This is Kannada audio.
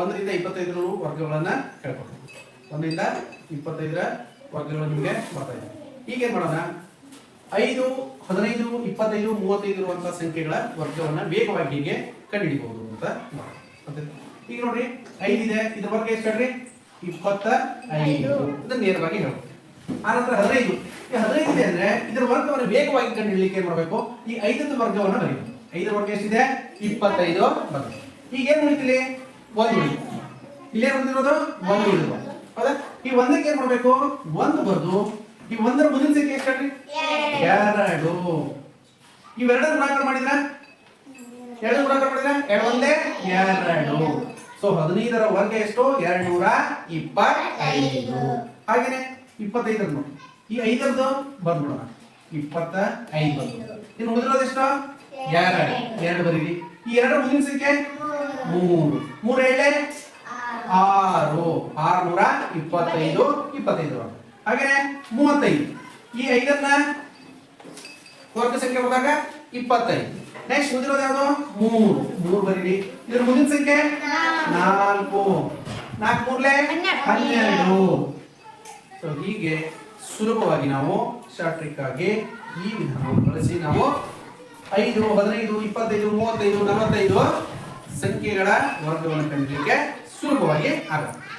ಒಂದರಿಂದ ಇಪ್ಪತ್ತೈದರ ವರ್ಗಗಳನ್ನ ಹೇಳ್ಕೊಡ್ತೀನಿ. ಒಂದರಿಂದ ಇಪ್ಪತ್ತೈದರ ವರ್ಗಗಳು ನಿಮಗೆ ಬರ್ತಾ ಇದೆ. ಈಗ ಏನ್ ಮಾಡೋಣ? ಐದು ಹದಿನೈದು ಇಪ್ಪತ್ತೈದು ಮೂವತ್ತೈದು ಇರುವಂತಹ ಸಂಖ್ಯೆಗಳ ವರ್ಗವನ್ನು ವೇಗವಾಗಿ ಹೀಗೆ ಕಂಡುಹಿಡಿಬಹುದು ಅಂತ? ಈಗ ನೋಡ್ರಿ ಐದಿದೆ ಇದ್ರ ವರ್ಗ ಎಷ್ಟು ಹೇಳ್ರಿ? ಇಪ್ಪತ್ತ ಐದು. ಇದನ್ನ ನೇರವಾಗಿ ಹೇಳ್ಬೋದು ಆನಂತರ ಹದಿನೈದು. ಈ ಹದಿನೈದು ಇದೆ ಅಂದ್ರೆ ಇದರ ವರ್ಗವನ್ನು ವೇಗವಾಗಿ ಕಂಡುಹಿಡಿಯಲಿಕ್ಕೆ ಏನ್ ಮಾಡಬೇಕು? ಈ ಐದರ ವರ್ಗವನ್ನು ಬರೀಬೇಕು. ಐದರ ವರ್ಗ ಎಷ್ಟಿದೆ? ಇಪ್ಪತ್ತೈದು ಬಂತು ಈಗ ಏನ್ ಉಳಿತಿಲಿ ಒಂದು ಉಳಿತು ಬಂದಿರೋದು ಉಳಿದಿರೋದು ಒಂದು ಉಳಿದು. ಹೌದಾ? ಈ ಒಂದಕ್ಕೆ ಏನ್ ಮಾಡ್ಬೇಕು? ಒಂದು ಬರ್ದು, ಈ ಒಂದರ ಮುಂದಿನ ಸಂಖ್ಯೆ ಎಷ್ಟು ಹೇಳ್ರಿ? ಎರಡು. ಇವೆರಡರ ಗುಣಾಕಾರ ಮಾಡಿದ್ರ? ಎರಡು ಗುಣಾಕಾರ ಮಾಡಿದ್ರ? ಎರಡು ಒಂದೇ? ಎರಡು. ಸೊ ಹದಿನೈದರ ವರ್ಗ ಎಷ್ಟು? ಎರಡು ನೂರ ಇಪ್ಪತ್ತೈದು. ಹಾಗೇನೆ ಇಪ್ಪತ್ತೈದರ ನೋಡಿ. ಈ ಐದರದು ಬಂದ್ಬಿಡೋಣ. ಇಪ್ಪತ್ತ ಐದು ಇನ್ನು ಉಳಿದಿರೋದು ಎಷ್ಟು? ಎರಡು. ಎರಡು ಬರೀರಿ. ಈ ಎರಡು ಮುಂದಿನ ಸಂಖ್ಯೆ ಮೂರು. ಮೂರು ಏಳೆ ಆರು. ಆರ್ನೂರ ಇಪ್ಪತ್ತೈದು ಇಪ್ಪತ್ತೈದು. ಹಾಗೆ ಮೂವತ್ತೈದು. ಈ ಐದನ್ನ ವರ್ಗ ಸಂಖ್ಯೆ ಬಂದಾಗ ಇಪ್ಪತ್ತೈದು. ನೆಕ್ಸ್ಟ್ ಮುಂದಿರೋದು ಯಾವುದು? ಮೂರು. ಮೂರು ಬರೀರಿ. ಇದ್ರ ಮುಂದಿನ ಸಂಖ್ಯೆ? ನಾಲ್ಕು. ನಾಲ್ಕು ಮೂರ್ಲೆ? ಹನ್ನೆರಡು. ಸೊ ಹೀಗೆ ಸುಲಭವಾಗಿ ನಾವು ಶಾರ್ಟ್ ಟ್ರಿಕ್ ಆಗಿ ಈ ವಿಧಾನವನ್ನು ಬಳಸಿ ನಾವು ಐದು ಹದಿನೈದು ಇಪ್ಪತ್ತೈದು ಮೂವತ್ತೈದು ನಲವತ್ತೈದು ಸಂಖ್ಯೆಗಳ ವರ್ಗವನ್ನು ಕಂಡಿಲಿಕ್ಕೆ ಸುಲಭವಾಗಿ ಆಗುತ್ತೆ